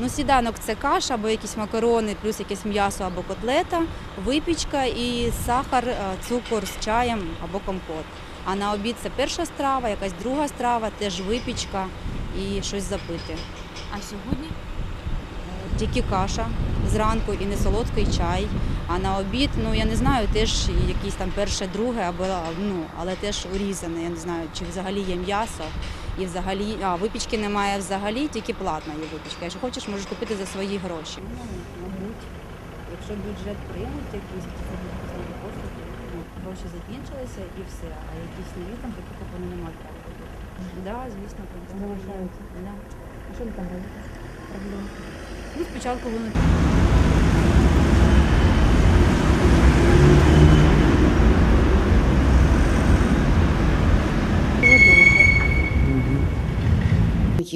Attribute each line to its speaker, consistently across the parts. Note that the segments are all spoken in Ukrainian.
Speaker 1: Ну, сніданок це каша або якісь макарони, плюс якесь м'ясо або котлета, випічка і сахар, е, цукор з чаєм або компот. А на обід це перша страва, якась друга страва, теж випічка і щось запити.
Speaker 2: А сьогодні?
Speaker 1: Тільки каша зранку і не солодкий чай. А на обід, ну я не знаю, теж якісь там перше, друге, або ну, але теж урізане. Я не знаю, чи взагалі є м'ясо. І взагалі, а випічки немає взагалі, тільки платна є випічка. Якщо хочеш, можеш купити за свої гроші. Ну, мабуть, якщо бюджет приймуть якісь послуги, ну, гроші закінчилися і все. А якісь нові там такі вони не мають права робити. Так, звісно,
Speaker 2: Залишаються?
Speaker 1: Да.
Speaker 2: А що ви там робите? Проблема.
Speaker 1: Ну, спочатку вони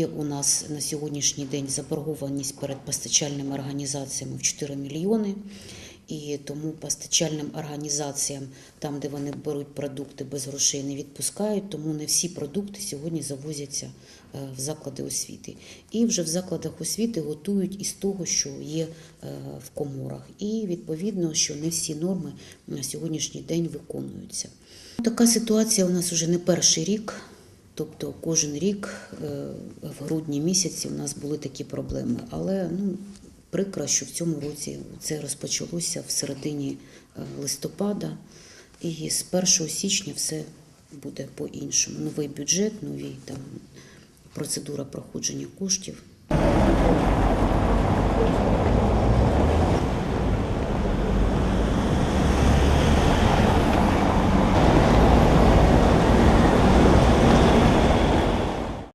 Speaker 3: Є у нас на сьогоднішній день заборгованість перед постачальними організаціями в 4 мільйони. І тому постачальним організаціям, там, де вони беруть продукти без грошей, не відпускають, тому не всі продукти сьогодні завозяться е, в заклади освіти. І вже в закладах освіти готують із того, що є е, в коморах. І відповідно, що не всі норми на сьогоднішній день виконуються. Така ситуація у нас вже не перший рік. Тобто кожен рік е, в грудні місяці у нас були такі проблеми. Але ну, прикро, що в цьому році це розпочалося в середині е, листопада, і з 1 січня все буде по-іншому. Новий бюджет, нові там процедура проходження коштів.